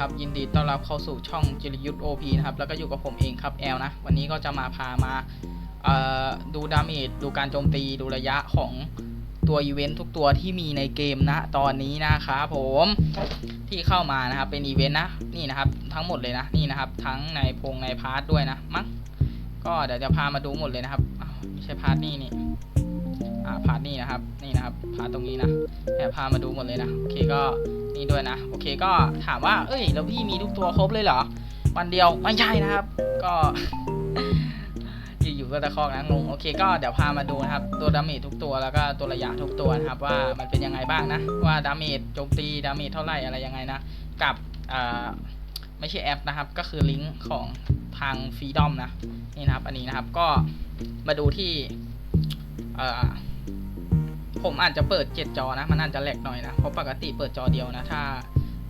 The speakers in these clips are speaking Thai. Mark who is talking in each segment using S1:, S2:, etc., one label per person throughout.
S1: ครับยินดีต้อนรับเข้าสู่ช่องจิรยุทธโอพีนะครับแล้วก็อยู่กับผมเองครับแอลนะวันนี้ก็จะมาพามาดูดาเมจดูการโจมตีดูระยะของตัวอีเวนต์ทุกตัวที่มีในเกมนะตอนนี้นะครับผมที่เข้ามานะครับเป็นอีเวนต์นะนี่นะครับทั้งหมดเลยนะนี่นะครับทั้งในพงในพาร์ทด้วยนะมั้งก็เดี๋ยวจะพามาดูหมดเลยนะครับไม่ใช่พาร์ทนี่นี่ อ่าพาร์ทนี่นะครับนี่นะครับพาร์ทตรงนี้นะเดี๋ยวพามาดูหมดเลยนะโอเคก็นี่ด้วยนะโอเคก็ถามว่า เอ้ยแล้วพี่มีทุกตัวครบเลยเหรอวันเดียวไม่ใช่นะครับ ก็อยู่ก็ตะคอกนะงงโอเคก็เดี๋ยวพามาดูนะครับ ตัวดาเมจทุกตัวแล้วก็ตัวระยะทุกตัวนะครับ ว่ามันเป็นยังไงบ้างนะ ว่าดาเมจโจมตีดาเมจเท่าไหร่อะไรยังไงนะกับอ่าไม่ใช่แอปนะครับ ก็คือลิงก์ของทางฟรีดอมนะนี่นะครับ อันนี้นะครับก็มาดูที่อ่อ ผมอาจจะเปิดเจ็ดจอนะ มันอาจจะแหลกหน่อยนะ เพราะปกติเปิดจอเดียวนะ ถ้า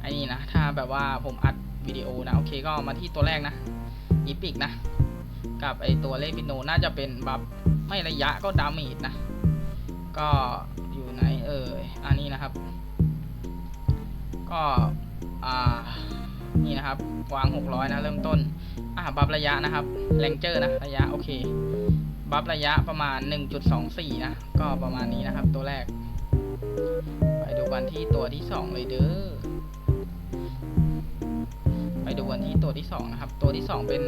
S1: ไอ้นี่นะ ถ้าแบบว่าผมอัดวิดีโอนะ โอเคก็มาที่ตัวแรกนะอีพิกนะ กับไอตัวเลขบิโนน่าจะเป็นบัฟไม่ระยะก็ดาเมจนะ ก็อยู่ไหนเอ่ยอันนี้นะครับ ก็อ่านี่นะครับวาง 600 นะ เริ่มต้น อ่าบัฟระยะนะครับ แรงเจอร์นะ ระยะ โอเค บัฟระยะประมาณ 1.24 นะ ก็ประมาณนี้นะครับตัวแรก ไปดูกันที่ตัวที่ 2 เลยเด้อ ไปดูกันที่ตัวที่ 2 นะครับ ตัวที่ 2 เป็น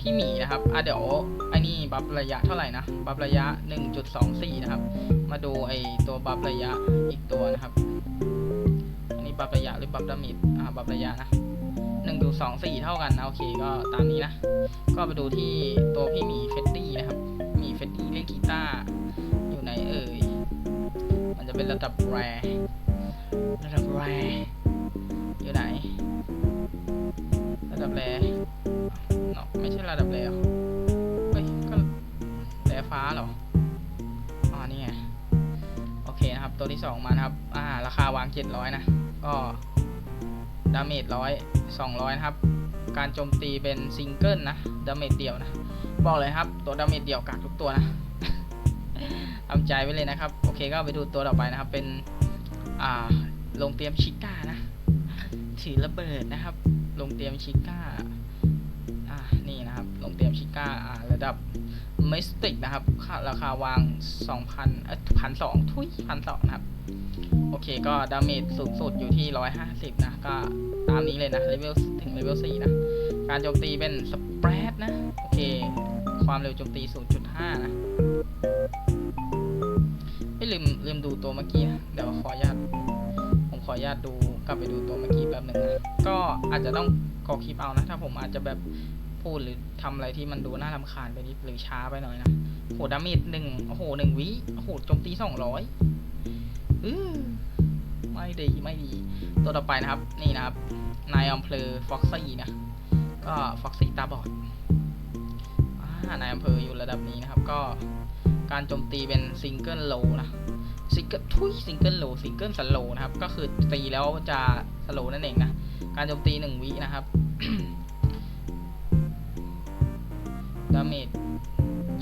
S1: พี่หมีนะครับอะเดี๋ยวไอ้นี่บัฟระยะเท่าไหร่นะ บัฟระยะ 1.24 นะครับ มาดูไอ้ตัวบัฟระยะอีกตัวนะครับ อันนี้บัฟระยะหรือบัฟดามิดอ่าบัฟระยะนะ1.24 เท่ากันนะโอเค ก็ตามนี้นะ ก็ไปดูที่ตัวพี่หมีเฟตตี้ นกีตาร์อยู่ไหนเอ่ย มันจะเป็นระดับแรระดับแรอยู่ไหน ระดับแรเนาะไม่ใช่ระดับแรเฮ้ยก็แรฟ้าเหรออ๋อนี่ไงโอเคนะครับ ตัวที่สองมานะครับ อ่า ราคาวาง700นะ ก็ดาเมจร้อยสองร้อยนะครับ การโจมตีเป็นซิงเกิลนะ ดาเมจเดียวนะ บอกเลยครับ ตัวดาเมจเดียวกากทุกตัวนะ ทำใจไว้เลยนะครับ โอเคก็ไปดูตัวต่อไปนะครับ เป็น อ่าลงเตรียมชิก้านะ ถือระเบิดนะครับ ลงเตรียมชิก้า อ่า นี่นะครับ ลงเตรียมชิก้า อ่า ระดับมิสติกนะครับค่าราคาวาง 2,000เอ่อพันสองทุยพันสองนะครับ โอเค ก็ดาเมจสูงสุดอยู่ที่ 150 นะ ก็ตามนี้เลยนะ เลเวลถึงเลเวล4นะ การโจมตีเป็นสเปรดนะ โอเค ความเร็วโจมตี 0.5 นะ ไม่ลืมลืมดูตัวเมื่อกี้ เดี๋ยวขออนุญาต ผมขออนุญาตดูกลับไปดูตัวเมื่อกี้แป๊บหนึ่งนะก็อาจจะต้องกอคลิปเอานะ ถ้าผมอาจจะแบบพูดหรือทำอะไรที่มันดูน่ารำคาญไปนิดหรือช้าไปหน่อยนะโหดาเมจหนึ่งโอ้โหหนึ่งวิโอ้โหโจมตีสองร้อยอือไม่ดีไม่ดี ตัวต่อไปนะครับ นี่นะครับ นายอำเภอฟ็อกซี่นะ ก็ฟ็อกซี่ตาบอดอ่านายอำเภออยู่ระดับนี้นะครับ ก็ การโจมตีเป็นซิงเกิลโลนะซิงเกิลทุยซิงเกิลโลซิงเกิลสโลนะครับ ก็คือตีแล้วจะสโลนั่นเองนะ การโจมตีหนึ่งวินะครับดาเมจ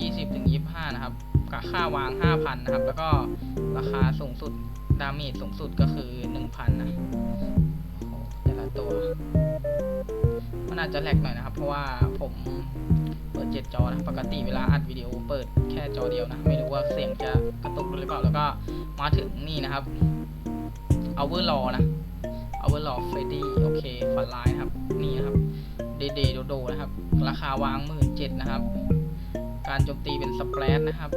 S1: ยี่สิบถึงยี่ห้านะครับกับค่าวางห้าพันนะครับ แล้วก็ราคาสูงสุด ดาเมจสูงสุดก็คือหนึ่งพันนะโอ้โหแต่ละตัว มันอาจจะแหลกหน่อยนะครับ เพราะว่าผม เจ็ดจอนะปกติเวลาอัดวิดีโอเปิดแค่จอเดียวนะ ไม่รู้ว่าเสียงจะกระตุกหรือเปล่าแล้วก็มาถึงนี่นะครับเอาเวอร์ลอนะ Overlaw Freddy โอเคฝันร้ายนะครับ นี่นะครับเดเดโดโดนะครับ ราคาวางหมื่นเจ็ดนะครับ การโจมตีเป็นสเปรดนะครับ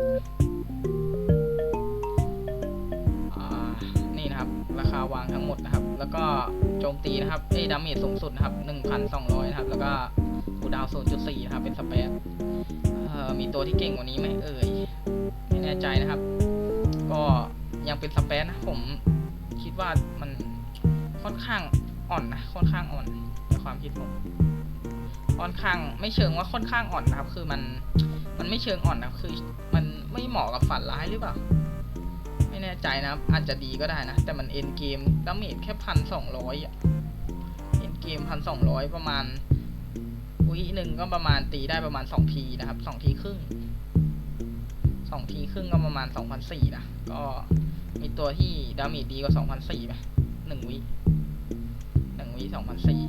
S1: าวางทั้งหมดนะครับ แล้วก็โจมตีนะครับเอ้ดาเมจสูงสุดนะครับ 1,200 นะครับ แล้วก็คูดาวน์0.4 นะครับ เป็นสเปรดเอ่อมีตัวที่เก่งกว่านี้ไหมเอ่ย ไม่แน่ใจนะครับ ก็ยังเป็นสเปรดนะ ผมคิดว่ามันค่อนข้างอ่อนนะ ค่อนข้างอ่อนในความคิดผม ค่อนข้างไม่เชิงว่าค่อนข้างอ่อนนะครับ คือมัน มันไม่เชิงอ่อนนะ คือมันไม่เหมาะกับฝันร้ายหรือเปล่า แน่ใจนะอาจจะดีก็ได้นะ แต่มันเอ็นเกมดาเมจแค่พันสองร้อยเอ็นเกมพันสองร้อยประมาณวิหนึ่งก็ประมาณตีได้ประมาณสองทีนะครับสองทีครึ่งสองทีครึ่งก็ประมาณสองพันสี่นะก็มีตัวที่ดาเมจดีกว่าสองพันสี่ไหมหนึ่งวิหนึ่งวิสองพันสี่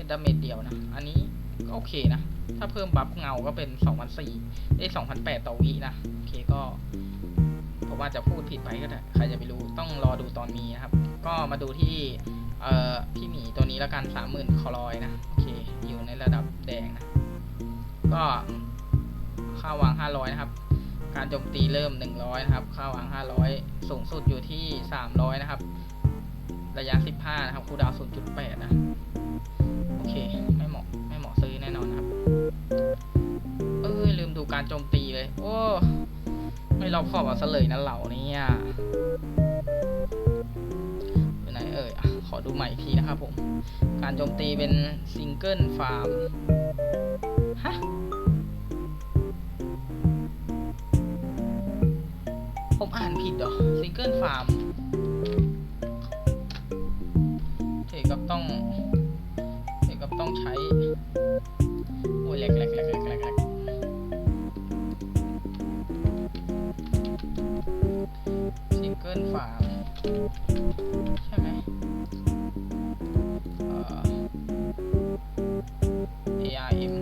S1: เป็นดาเมจเดียวนะ อันนี้ก็โอเคนะ ถ้าเพิ่มบัฟเงาก็เป็น 2,004ได้2,008 ต่อวินะ โอเคก็ ผมว่าจะพูดผิดไปก็ได้ใครจะไปรู้ต้องรอดูตอนนี้นะครับ ก็มาดูที่เอ่อพี่หมีตัวนี้แล้วกัน 30,000 คอลอยนะ โอเค อยู่ในระดับแดงนะ ก็ค่าวาง 500 นะครับ การโจมตีเริ่ม 100 นะครับ ค่าวาง 500 สูงสุดอยู่ที่ 300 นะครับ ระยะ 15 นะครับ คูดาวน์0.8 นะ โอเค ไม่เหมาะ ไม่เหมาะซื้อแน่นอนครับ เอ้ยลืมดูการโจมตีเลย โอ้ ไม่รอบคอบเอาซะเลยนะเหล่านี่ยอยู่ไหนเอ่ยอขอดูใหม่อีกทีนะครับผม การโจมตีเป็นซิงเกิลฟาร์ม ฮะ ผมอ่านผิดเหรอ ซิงเกิลฟาร์ม ใช่ไหมเอ่อ ARM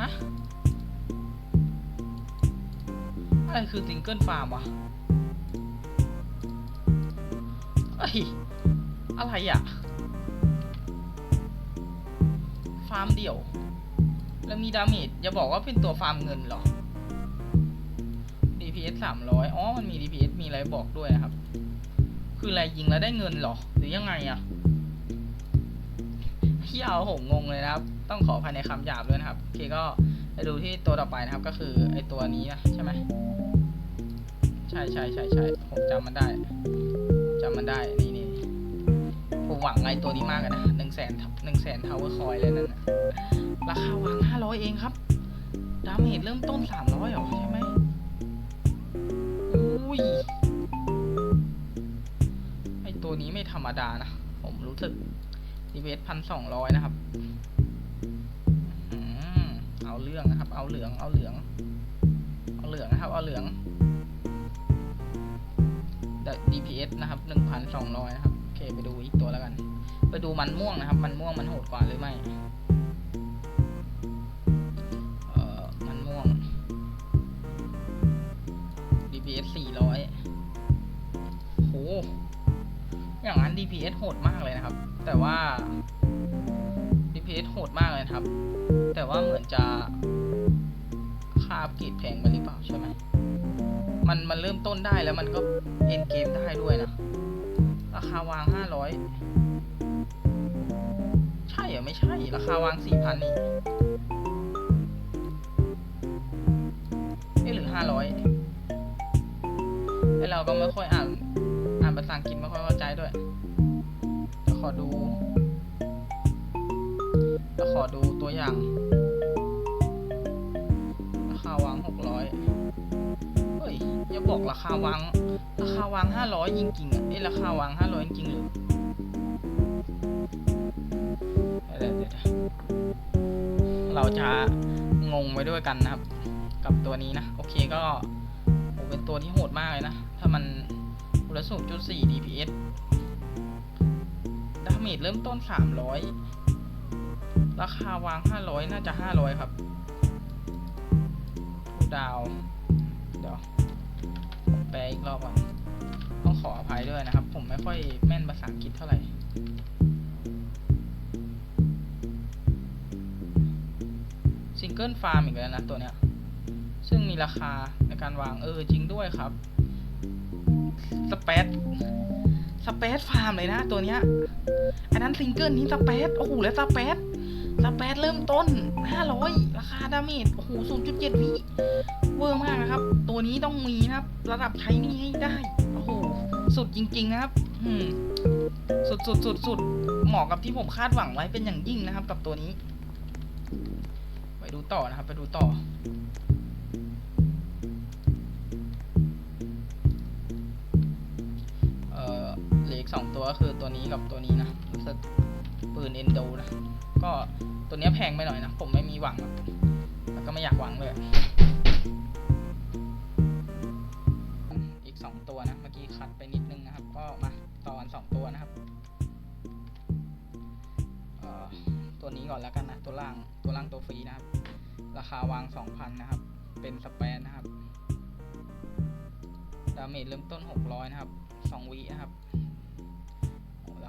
S1: ฮะ อะไรคือซิงเกิลฟาร์มวะเอ้ย อะไรอะ ฟาร์มเดี่ยว แล้วมีดาเมจอย่าบอกว่าเป็นตัวฟาร์มเงินหรอ DPS สามร้อยอ๋อ มันมี DPS มีอะไรบอกด้วยนะครับ คืออะไรยิงแล้วได้เงินหรอ หรือยังไงอะที่เอาผมงงเลยนะครับ ต้องขอภายในคำหยาบด้วยนะครับ โอเคก็ไปดูที่ตัวต่อไปนะครับ ก็คือไอตัวนี้นะใช่ไหม ใช่ใช่ใช่ใช่ผมจำมันได้จำมันได้ นี่นี่ผมหวังไอตัวนี้มากเลยนะหนึ่งแสนหนึ่งแสนทาวเวอร์คอยเลยนั่นราคาวางห้าร้อยเองครับ ดาเมจเริ่มต้นสามร้อยหรอใช่ไหม ยไอตัวนี้ไม่ธรรมดานะ ผมรู้สึกดีเวสพันสองร้อยนะครับอเอาเรื่องนะครับ เอาเหลือง เอาเหลือง เอาเหลืองนะครับ เอาเหลือง DPS นะครับ1,200นะครับ โอเค ไปดูอีกตัวแล้วกัน ไปดูมันม่วงนะครับ มันม่วงมันโหดกว่าหรือไม่ DPS 400โห อย่างนั้น DPS โหดมากเลยนะครับ แต่ว่า DPS โหดมากเลยครับ แต่ว่าเหมือนจะค่าอัพเกรดแพงไปหรือเปล่าใช่ไหม มันมันเริ่มต้นได้แล้วมันก็เอ็นเกมได้ด้วยนะ ราคาวาง 500 ใช่เหรอไม่ใช่ ราคาวาง 4,000นี่หรือ 500 เราก็ไม่ค่อยอ่าน อ่านภาษาอังกฤษไม่ค่อยเข้าใจด้วยจะขอดูจะขอดูตัวอย่างราคาวางหกร้อยเฮ้ยอย่าบอกราคาวางราคาวางห้าร้อยจริงๆอะเอ้ราคาวางห้าร้อยจริงหรือเเราจะงงไปด้วยกันนะครับ กับตัวนี้นะ โอเคก็ เป็นตัวที่โหดมากเลยนะ ถ้ามันอุลสูจุดสี่ DPS ดาเมจเริ่มต้นสามร้อยราคาวางห้าร้อยน่าจะห้าร้อยครับทูดาว เดี๋ยว แปลอีกรอบก่อน ต้องขออภัยด้วยนะครับ ผมไม่ค่อยแม่นภาษาอังกฤษเท่าไหร่ซิงเกิลฟาร์มอีกแล้วนะตัวเนี้ย ซึ่งมีราคาในการวางเออจริงด้วยครับสเปซสเปซฟาร์มเลยนะตัวเนี้ยอันนั้นซิงเกิลนี้สเปซโอ้โหแล้วสเปซสเปซเริ่มต้น 500 ราคาดาเมจโอ้โห0.7วิเวอร์มากนะครับ ตัวนี้ต้องมีนะครับ ระดับใช้นี่ให้ได้ โอ้โห สุดจริง ๆ นะครับอืมสุดสุดสุดสุดเหมาะกับที่ผมคาดหวังไว้เป็นอย่างยิ่งนะครับ กับตัวนี้ ไปดูต่อนะครับ ไปดูต่อ สองตัวก็คือตัวนี้กับตัวนี้นะปืนเอนโดนะ ก็ตัวนี้แพงไปหน่อยนะ ผมไม่มีหวังแล้วก็ไม่อยากหวังเลย อีกสองตัวนะ เมื่อกี้คัดไปนิดนึงนะครับ ก็มาต่อกันสองตัวนะครับตัวนี้ก่อนแล้วกันนะ ตัวล่างตัวล่างตัวฟรีนะครับ ราคาวางสองพันนะครับ เป็นสแปนนะครับดาเมจเริ่มต้น600นะครับ2วินะครับ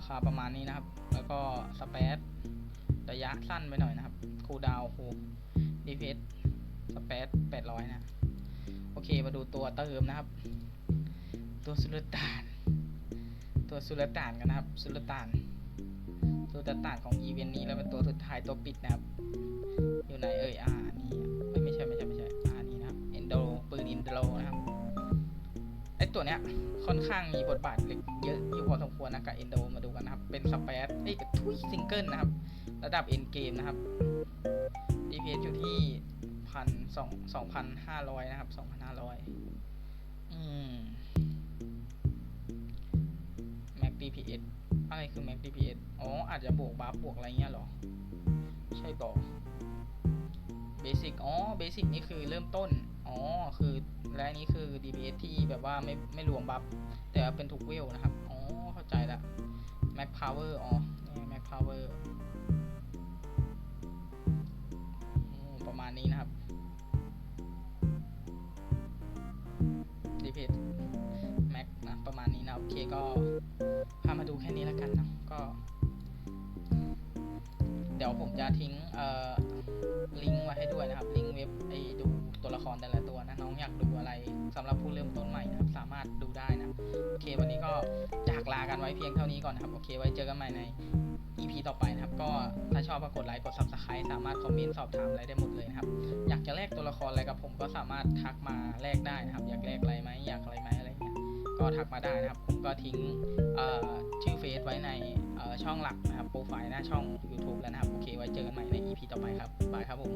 S1: ราคาประมาณนี้นะครับ แล้วก็สเปซระยะสั้นไปหน่อยนะครับ คูดาวคูดีเพสสเปซ800นะ โอเค มาดูตัวเติมนะครับ ตัวสุลต่าน ตัวสุลต่านกันนะครับ สุลต่านสุลต่านของอีเวนต์นี้แล้วเป็นตัวสุดท้ายตัวปิดนะครับ อยู่ไหนเอ่ยอ่านี่ไม่ใช่ไม่ใช่ไม่ใช่อ่านี่นะครับ เอนโดปืนอินโดนะครับ ตัวเนี้ยค่อนข้างมีบทบาทเล็กเยอะอยู่พอสมควรนะกับเอนโดมาดูกันนะครับ เป็นสเปซเอ้ยทุยซิงเกิลนะครับ ระดับเอ็นเกมนะครับ DPS อยู่ที่พันสองสองพันห้าร้อยนะครับสองพันห้าร้อยอืม Max DPS อะไรคือ Max DPS อ๋อ อาจจะบวกบัฟบวกอะไรเงี้ยหรอ ใช่บอเบสิกอ๋อเบสิกนี่คือเริ่มต้น อ๋อ คือและอันนี้คือ DPS ที่แบบว่าไม่ไม่รวมบัฟ แต่เป็นทุกเวลนะครับ อ๋อ เข้าใจละ Max Power อ๋อนี่ Max Power อืมประมาณนี้นะครับ DPS Max นะประมาณนี้นะ โอเคก็พามาดูแค่นี้แล้วกันนะ ก็ เดี๋ยวผมจะทิ้งเอ่อลิงก์ไว้ให้ด้วยนะครับ ลิงก์เว็บไอ้ดูตัวละครแต่ละ ริ่มต้นใหม่นะครับสามารถดูได้นะโอเค วันนี้ก็จากลากันไว้เพียงเท่านี้ก่อนนะครับโอเค ไว้เจอกันใหม่ใน EP ต่อไปนะครับ ก็ถ้าชอบก็กดไลค์กด Subscribe สามารถคอมเมนต์สอบถามอะไรได้หมดเลยนะครับ อยากจะแลกตัวละครอะไรกับผมก็สามารถทักมาแลกได้นะครับ อยากแลกอะไรไหมอยากอะไรไหมอะไรเงี้ยก็ทักมาได้นะครับ ผมก็ทิ้งชื่อเฟซไว้ในช่องหลักนะครับโปรไฟล์หน้าช่อง YouTube แล้วนะครับ โอเค ไว้เจอกันใหม่ใน EP ต่อไปครับบายครับผม